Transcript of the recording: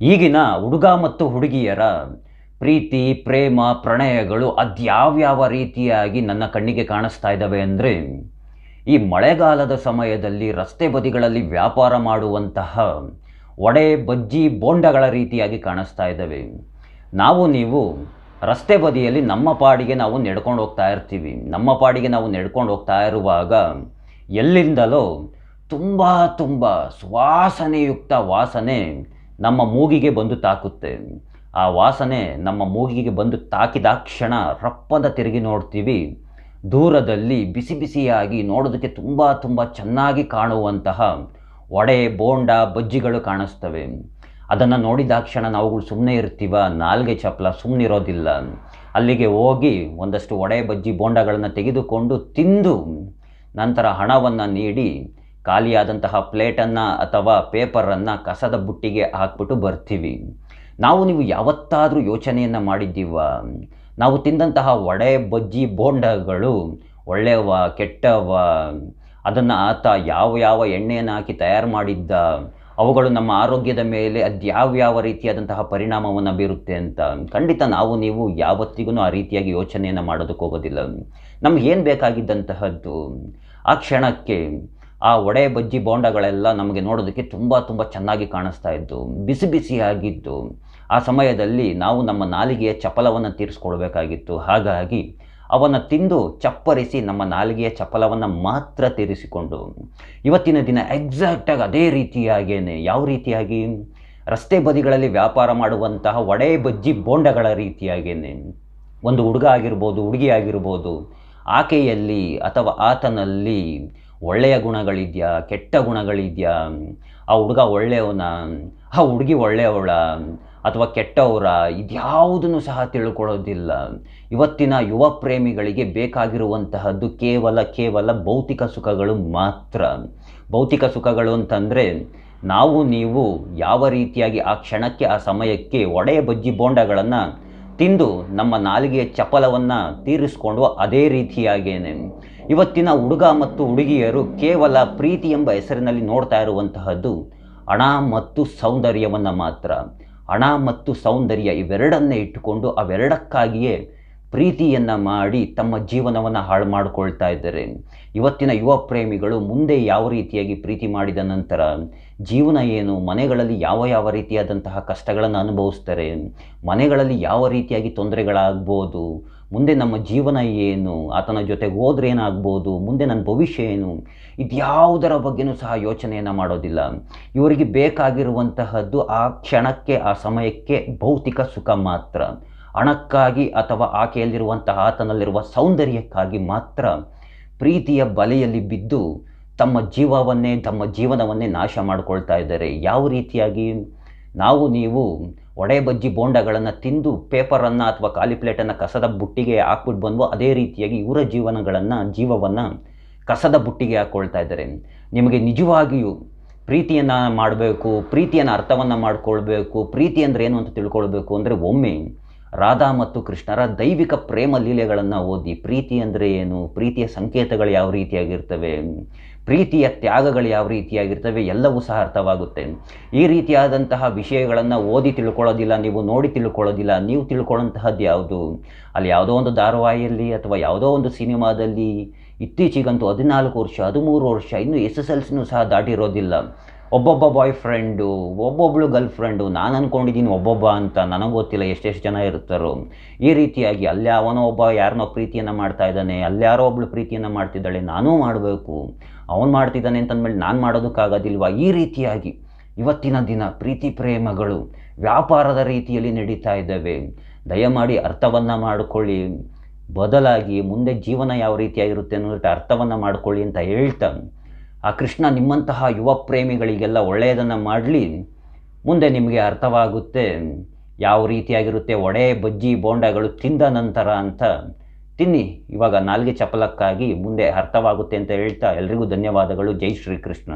ಈಗಿನ ಹುಡುಗ ಮತ್ತು ಹುಡುಗಿಯರ ಪ್ರೀತಿ, ಪ್ರೇಮ, ಪ್ರಣಯಗಳು ಅದ್ಯಾವ್ಯಾವ ರೀತಿಯಾಗಿ ನನ್ನ ಕಣ್ಣಿಗೆ ಕಾಣಿಸ್ತಾ ಇದ್ದಾವೆ ಅಂದರೆ, ಈ ಮಳೆಗಾಲದ ಸಮಯದಲ್ಲಿ ರಸ್ತೆ ಬದಿಗಳಲ್ಲಿ ವ್ಯಾಪಾರ ಮಾಡುವಂತಹ ವಡೆ, ಬಜ್ಜಿ, ಬೋಂಡಗಳ ರೀತಿಯಾಗಿ ಕಾಣಿಸ್ತಾ ಇದ್ದಾವೆ ನಾವು ನೀವು ರಸ್ತೆ ಬದಿಯಲ್ಲಿ ನಮ್ಮ ಪಾಡಿಗೆ ನಾವು ನಡ್ಕೊಂಡು ಹೋಗ್ತಾ ಇರ್ತೀವಿ. ನಮ್ಮ ಪಾಡಿಗೆ ನಾವು ನಡ್ಕೊಂಡು ಹೋಗ್ತಾ ಇರುವಾಗ ಎಲ್ಲಿಂದಲೋ ತುಂಬ ತುಂಬ ಸುವಾಸನೆಯುಕ್ತ ವಾಸನೆ ನಮ್ಮ ಮೂಗಿಗೆ ಬಂದು ತಾಕುತ್ತೆ. ಆ ವಾಸನೆ ನಮ್ಮ ಮೂಗಿಗೆ ಬಂದು ತಾಕಿದಾಕ್ಷಣ ರಪ್ಪದ ತಿರುಗಿ ನೋಡ್ತೀವಿ. ದೂರದಲ್ಲಿ ಬಿಸಿ ಬಿಸಿಯಾಗಿ ನೋಡೋದಕ್ಕೆ ತುಂಬ ತುಂಬ ಚೆನ್ನಾಗಿ ಕಾಣುವಂತಹ ವಡೆ, ಬೋಂಡ, ಬಜ್ಜಿಗಳು ಕಾಣಿಸ್ತವೆ. ಅದನ್ನು ನೋಡಿದಾಕ್ಷಣ ನಾವುಗಳು ಸುಮ್ಮನೆ ಇರ್ತೀವ, ನಾಲ್ಗೆ ಚಪ್ಪಲ ಸುಮ್ಮನಿರೋದಿಲ್ಲ ಅಲ್ಲಿಗೆ ಹೋಗಿ ಒಂದಷ್ಟು ವಡೆ, ಬಜ್ಜಿ, ಬೋಂಡಗಳನ್ನು ತೆಗೆದುಕೊಂಡು ತಿಂದು ನಂತರ ಹಣವನ್ನು ನೀಡಿ ಖಾಲಿಯಾದಂತಹ ಪ್ಲೇಟನ್ನು ಅಥವಾ ಪೇಪರನ್ನು ಕಸದ ಬುಟ್ಟಿಗೆ ಹಾಕ್ಬಿಟ್ಟು ಬರ್ತೀವಿ. ನಾವು ನೀವು ಯಾವತ್ತಾದರೂ ಯೋಚನೆಯನ್ನು ಮಾಡಿದ್ದೀವ? ನಾವು ತಿಂದಂತಹ ವಡೆ, ಬಜ್ಜಿ, ಬೋಂಡಗಳು ಒಳ್ಳೆಯವ, ಕೆಟ್ಟವ? ಅದನ್ನು ಆತ ಯಾವ ಯಾವ ಎಣ್ಣೆಯನ್ನು ಹಾಕಿ ತಯಾರು ಮಾಡಿದ್ದ? ಅವುಗಳು ನಮ್ಮ ಆರೋಗ್ಯದ ಮೇಲೆ ಅದ್ಯಾವ್ಯಾವ ರೀತಿಯಾದಂತಹ ಪರಿಣಾಮವನ್ನು ಬೀರುತ್ತೆ ಅಂತ. ಖಂಡಿತ ನಾವು ನೀವು ಯಾವತ್ತಿಗೂ ಆ ರೀತಿಯಾಗಿ ಯೋಚನೆಯನ್ನು ಮಾಡೋದಕ್ಕೆ ಹೋಗೋದಿಲ್ಲ. ನಮಗೇನು ಬೇಕಾಗಿದ್ದಂತಹದ್ದು? ಆ ಕ್ಷಣಕ್ಕೆ ಆ ವಡೆ ಬಜ್ಜಿ ಬೋಂಡಗಳೆಲ್ಲ ನಮಗೆ ನೋಡೋದಕ್ಕೆ ತುಂಬ ತುಂಬ ಚೆನ್ನಾಗಿ ಕಾಣಿಸ್ತಾ ಇದ್ದು, ಬಿಸಿ ಬಿಸಿಯಾಗಿದ್ದು, ಆ ಸಮಯದಲ್ಲಿ ನಾವು ನಮ್ಮ ನಾಲಿಗೆಯ ಚಪಲವನ್ನು ತೀರಿಸ್ಕೊಳ್ಬೇಕಾಗಿತ್ತು. ಹಾಗಾಗಿ ಅವನ್ನು ತಿಂದು ಚಪ್ಪರಿಸಿ ನಮ್ಮ ನಾಲಿಗೆಯ ಚಪಲವನ್ನು ಮಾತ್ರ ತೀರಿಸಿಕೊಂಡು, ಇವತ್ತಿನ ದಿನ ಎಕ್ಸಾಕ್ಟಾಗಿ ಅದೇ ರೀತಿಯಾಗೇನೆ. ಯಾವ ರೀತಿಯಾಗಿ? ರಸ್ತೆ ಬದಿಗಳಲ್ಲಿ ವ್ಯಾಪಾರ ಮಾಡುವಂತಹ ವಡೆ ಬಜ್ಜಿ ಬೋಂಡಗಳ ರೀತಿಯಾಗೇನೆ. ಒಂದು ಹುಡುಗ ಆಗಿರ್ಬೋದು, ಹುಡುಗಿ ಆಗಿರ್ಬೋದು, ಆಕೆಯಲ್ಲಿ ಅಥವಾ ಆತನಲ್ಲಿ ಒಳ್ಳೆಯ ಗುಣಗಳಿದೆಯಾ, ಕೆಟ್ಟ ಗುಣಗಳಿದೆಯಾ? ಆ ಹುಡುಗ ಒಳ್ಳೆಯವನ, ಆ ಹುಡುಗಿ ಒಳ್ಳೆಯವಳ ಅಥವಾ ಕೆಟ್ಟವರ ಇದ್ಯಾವುದನ್ನು ಸಹ ತಿಳ್ಕೊಳ್ಳೋದಿಲ್ಲ. ಇವತ್ತಿನ ಯುವ ಪ್ರೇಮಿಗಳಿಗೆ ಬೇಕಾಗಿರುವಂತಹದ್ದು ಕೇವಲ ಕೇವಲ ಭೌತಿಕ ಸುಖಗಳು ಮಾತ್ರ. ಭೌತಿಕ ಸುಖಗಳು ಅಂತಂದರೆ ನಾವು, ನೀವು ಯಾವ ರೀತಿಯಾಗಿ ಆ ಕ್ಷಣಕ್ಕೆ, ಆ ಸಮಯಕ್ಕೆ ಒಡೆಯ ಬಜ್ಜಿ ಬೋಂಡಗಳನ್ನು ತಿಂದು ನಮ್ಮ ನಾಲಿಗೆಯ ಚಪಲವನ್ನು ತೀರಿಸಿಕೊಂಡು ಅದೇ ರೀತಿಯಾಗೇನೆ. ಇವತ್ತಿನ ಹುಡುಗ ಮತ್ತು ಹುಡುಗಿಯರು ಕೇವಲ ಪ್ರೀತಿ ಎಂಬ ಹೆಸರಿನಲ್ಲಿ ನೋಡ್ತಾ ಇರುವಂತಹದ್ದು ಹಣ ಮತ್ತು ಸೌಂದರ್ಯವನ್ನು ಮಾತ್ರ. ಹಣ ಮತ್ತು ಸೌಂದರ್ಯ ಇವೆರಡನ್ನೇ ಇಟ್ಟುಕೊಂಡು ಅವೆರಡಕ್ಕಾಗಿಯೇ ಪ್ರೀತಿಯನ್ನು ಮಾಡಿ ತಮ್ಮ ಜೀವನವನ್ನು ಹಾಳು ಮಾಡಿಕೊಳ್ತಾ ಇದ್ದಾರೆ. ಇವತ್ತಿನ ಯುವ ಪ್ರೇಮಿಗಳು ಮುಂದೆ ಯಾವ ರೀತಿಯಾಗಿ ಪ್ರೀತಿ ಮಾಡಿದ ನಂತರ ಜೀವನ ಏನು, ಮನೆಗಳಲ್ಲಿ ಯಾವ ಯಾವ ರೀತಿಯಾದಂತಹ ಕಷ್ಟಗಳನ್ನು ಅನುಭವಿಸ್ತಾರೆ, ಮನೆಗಳಲ್ಲಿ ಯಾವ ರೀತಿಯಾಗಿ ತೊಂದರೆಗಳಾಗ್ಬೋದು, ಮುಂದೆ ನಮ್ಮ ಜೀವನ ಏನು, ಆತನ ಜೊತೆಗೆ ಹೋದ್ರೆ ಏನಾಗ್ಬೋದು, ಮುಂದೆ ನನ್ನ ಭವಿಷ್ಯ ಏನು, ಇದ್ಯಾವುದರ ಬಗ್ಗೆನೂ ಸಹ ಯೋಚನೆಯನ್ನು ಮಾಡೋದಿಲ್ಲ. ಇವರಿಗೆ ಬೇಕಾಗಿರುವಂತಹದ್ದು ಆ ಕ್ಷಣಕ್ಕೆ, ಆ ಸಮಯಕ್ಕೆ ಭೌತಿಕ ಸುಖ ಮಾತ್ರ. ಹಣಕ್ಕಾಗಿ ಅಥವಾ ಆಕೆಯಲ್ಲಿರುವಂತಹ ಆತನಲ್ಲಿರುವ ಸೌಂದರ್ಯಕ್ಕಾಗಿ ಮಾತ್ರ ಪ್ರೀತಿಯ ಬಲೆಯಲ್ಲಿ ಬಿದ್ದು ತಮ್ಮ ಜೀವವನ್ನೇ, ತಮ್ಮ ಜೀವನವನ್ನೇ ನಾಶ ಮಾಡಿಕೊಳ್ತಾ ಇದ್ದಾರೆ. ಯಾವ ರೀತಿಯಾಗಿ? ನಾವು, ನೀವು ಒಡೆ ಬಜ್ಜಿ ಬೋಂಡಗಳನ್ನು ತಿಂದು ಪೇಪರನ್ನು ಅಥವಾ ಖಾಲಿ ಪ್ಲೇಟನ್ನು ಕಸದ ಬುಟ್ಟಿಗೆ ಹಾಕ್ಬಿಟ್ಟು ಬಂದು ಅದೇ ರೀತಿಯಾಗಿ ಇವರ ಜೀವನಗಳನ್ನು, ಜೀವವನ್ನು ಕಸದ ಬುಟ್ಟಿಗೆ ಹಾಕ್ಕೊಳ್ತಾ ಇದ್ದಾರೆ. ನಿಮಗೆ ನಿಜವಾಗಿಯೂ ಪ್ರೀತಿಯನ್ನು ಮಾಡಬೇಕು, ಪ್ರೀತಿಯನ್ನು ಅರ್ಥವನ್ನು ಮಾಡಿಕೊಳ್ಬೇಕು, ಪ್ರೀತಿ ಅಂದರೆ ಏನು ಅಂತ ತಿಳ್ಕೊಳ್ಬೇಕು ಅಂದರೆ ಒಮ್ಮೆ ರಾಧಾ ಮತ್ತು ಕೃಷ್ಣರ ದೈವಿಕ ಪ್ರೇಮ ಲೀಲೆಗಳನ್ನು ಓದಿ, ಪ್ರೀತಿ ಅಂದರೆ ಏನು? ಪ್ರೀತಿಯ ಸಂಕೇತಗಳು ಯಾವ ರೀತಿಯಾಗಿರ್ತವೆ? ಪ್ರೀತಿಯ ತ್ಯಾಗಗಳು ಯಾವ ರೀತಿಯಾಗಿರ್ತವೆ? ಎಲ್ಲವೂ ಸಹ ಅರ್ಥವಾಗುತ್ತೆ. ಈ ರೀತಿಯಾದಂತಹ ವಿಷಯಗಳನ್ನು ಓದಿ ತಿಳ್ಕೊಳ್ಳೋದಿಲ್ಲ, ನೀವು ನೋಡಿ ತಿಳ್ಕೊಳ್ಳೋದಿಲ್ಲ, ನೀವು ತಿಳ್ಕೊಳ್ಳೋಂತಹದ್ದು ಯಾವುದು? ಅಲ್ಲಿ ಯಾವುದೋ ಒಂದು ಧಾರಾವಾಹಿಯಲ್ಲಿ ಅಥವಾ ಯಾವುದೋ ಒಂದು ಸಿನಿಮಾದಲ್ಲಿ ಇತ್ತೀಚೆಗಂತೂ ಹದಿನಾಲ್ಕು ವರ್ಷ, ಹದಿಮೂರು ವರ್ಷ, ಇನ್ನೂ ಎಸ್ ಎಸ್ ಎಲ್ ಸಹ ದಾಟಿರೋದಿಲ್ಲ. ಒಬ್ಬೊಬ್ಬ ಬಾಯ್ ಫ್ರೆಂಡು ಒಬ್ಬೊಬ್ಬಳು ಗರ್ಲ್ ಫ್ರೆಂಡು ನಾನು ಅಂದ್ಕೊಂಡಿದ್ದೀನಿ ಒಬ್ಬೊಬ್ಬ ಅಂತ ನನಗೆ ಗೊತ್ತಿಲ್ಲ ಎಷ್ಟೆಷ್ಟು ಜನ ಇರ್ತಾರೋ. ಈ ರೀತಿಯಾಗಿ ಅಲ್ಲಿ ಅವನೋ ಒಬ್ಬ ಯಾರನ್ನೋ ಪ್ರೀತಿಯನ್ನು ಮಾಡ್ತಾ ಇದ್ದಾನೆ, ಅಲ್ಲಿ ಯಾರೋ ಒಬ್ಬಳು ಪ್ರೀತಿಯನ್ನು ಮಾಡ್ತಿದ್ದಾಳೆ, ನಾನೂ ಮಾಡಬೇಕು. ಅವನು ಮಾಡ್ತಿದ್ದಾನೆ ಅಂತಂದಮೇಲೆ ನಾನು ಮಾಡೋದಕ್ಕಾಗೋದಿಲ್ವಾ? ಈ ರೀತಿಯಾಗಿ ಇವತ್ತಿನ ದಿನ ಪ್ರೀತಿ ಪ್ರೇಮಗಳು ವ್ಯಾಪಾರದ ರೀತಿಯಲ್ಲಿ ನಡೀತಾ ಇದ್ದಾವೆ. ದಯಮಾಡಿ ಅರ್ಥವನ್ನು ಮಾಡಿಕೊಳ್ಳಿ. ಬದಲಾಗಿ ಮುಂದೆ ಜೀವನ ಯಾವ ರೀತಿಯಾಗಿರುತ್ತೆ ಅನ್ನೋದಕ್ಕೆ ಅರ್ಥವನ್ನು ಮಾಡ್ಕೊಳ್ಳಿ ಅಂತ ಹೇಳ್ತಾ ಆ ಕೃಷ್ಣ ನಿಮ್ಮಂತಹ ಯುವ ಪ್ರೇಮಿಗಳಿಗೆಲ್ಲ ಒಳ್ಳೆಯದನ್ನು ಮಾಡಲಿ. ಮುಂದೆ ನಿಮಗೆ ಅರ್ಥವಾಗುತ್ತೆ ಯಾವ ರೀತಿಯಾಗಿರುತ್ತೆ ವಡೆ, ಬಜ್ಜಿ, ಬೋಂಡಗಳು ತಿಂದ ನಂತರ ಅಂತ. ತಿನ್ನಿ, ಇವಾಗ ನಾಲ್ಗೆ ಚಪಲಕ್ಕಾಗಿ ಮುಂದೆ ಅರ್ಥವಾಗುತ್ತೆ ಅಂತ ಹೇಳ್ತಾ ಎಲ್ರಿಗೂ ಧನ್ಯವಾದಗಳು. ಜೈ ಶ್ರೀಕೃಷ್ಣ